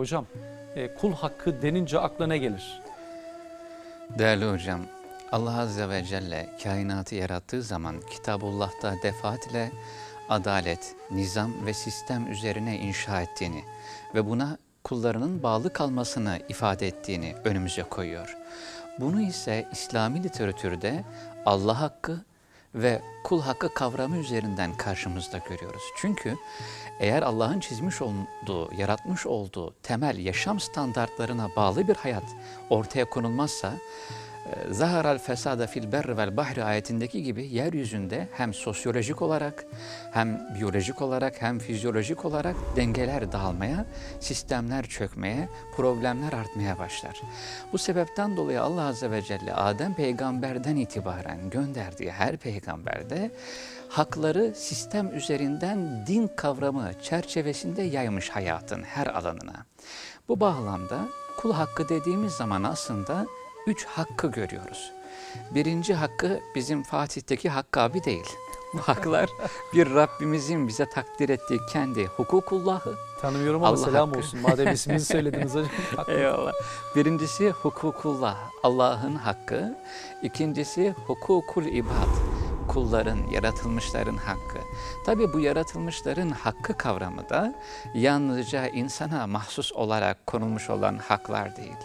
Hocam e, kul hakkı denince akla ne gelir? Değerli hocam, Allah Azze ve Celle kainatı yarattığı zaman Kitabullah'ta defaatle adalet, nizam ve sistem üzerine inşa ettiğini ve buna kullarının bağlı kalmasını ifade ettiğini önümüze koyuyor. Bunu ise İslami literatürde Allah hakkı ve kul hakkı kavramı üzerinden karşımızda görüyoruz. Çünkü eğer Allah'ın çizmiş olduğu, yaratmış olduğu temel yaşam standartlarına bağlı bir hayat ortaya konulmazsa, Zaharal fesada fil berri vel bahri ayetindeki gibi yeryüzünde hem sosyolojik olarak hem biyolojik olarak hem fizyolojik olarak dengeler dağılmaya, sistemler çökmeye, problemler artmaya başlar. Bu sebepten dolayı Allah Azze ve Celle Adem peygamberden itibaren gönderdiği her peygamberde hakları sistem üzerinden din kavramı çerçevesinde yaymış hayatın her alanına. Bu bağlamda kul hakkı dediğimiz zaman aslında üç hakkı görüyoruz. Birinci hakkı bizim Fatih'teki Hakkı abi değil. Bu haklar bir Rabbimizin bize takdir ettiği kendi hukukullahı. Tanımıyorum ama Allah selam hakkı. olsun. Madem isminizi söylediniz hocam. Eyvallah. Birincisi hukukullah, Allah'ın hakkı. İkincisi hukukul ibad, kulların, yaratılmışların hakkı. Tabi bu yaratılmışların hakkı kavramı da yalnızca insana mahsus olarak konulmuş olan haklar değil.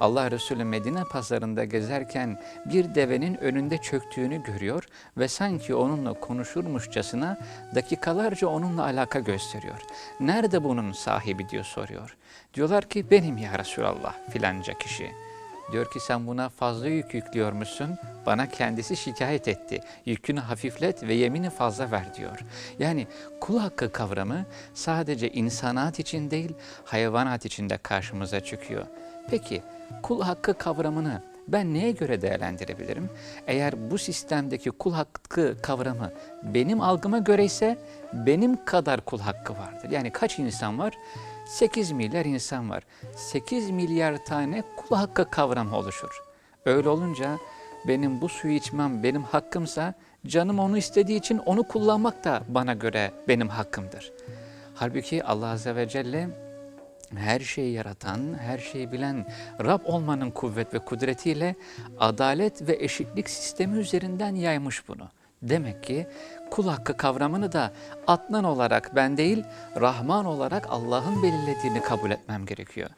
Allah Resulü Medine pazarında gezerken bir devenin önünde çöktüğünü görüyor ve sanki onunla konuşurmuşçasına dakikalarca onunla alaka gösteriyor. Nerede bunun sahibi diyor soruyor. Diyorlar ki benim ya Resulallah filanca kişi. Diyor ki sen buna fazla yük yüklüyormuşsun. Bana kendisi şikayet etti. Yükünü hafiflet ve yemini fazla ver diyor. Yani kul hakkı kavramı sadece insanat için değil hayvanat için de karşımıza çıkıyor. Peki kul hakkı kavramını ben neye göre değerlendirebilirim? Eğer bu sistemdeki kul hakkı kavramı benim algıma göre ise benim kadar kul hakkı vardır. Yani kaç insan var? 8 milyar insan var. 8 milyar tane kul hakkı kavramı oluşur. Öyle olunca benim bu suyu içmem benim hakkımsa canım onu istediği için onu kullanmak da bana göre benim hakkımdır. Halbuki Allah Azze ve Celle her şeyi yaratan, her şeyi bilen Rab olmanın kuvvet ve kudretiyle adalet ve eşitlik sistemi üzerinden yaymış bunu. Demek ki kul hakkı kavramını da Adnan olarak ben değil, Rahman olarak Allah'ın belirlediğini kabul etmem gerekiyor.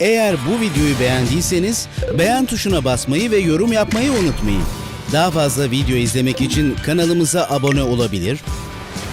Eğer bu videoyu beğendiyseniz beğen tuşuna basmayı ve yorum yapmayı unutmayın. Daha fazla video izlemek için kanalımıza abone olabilir,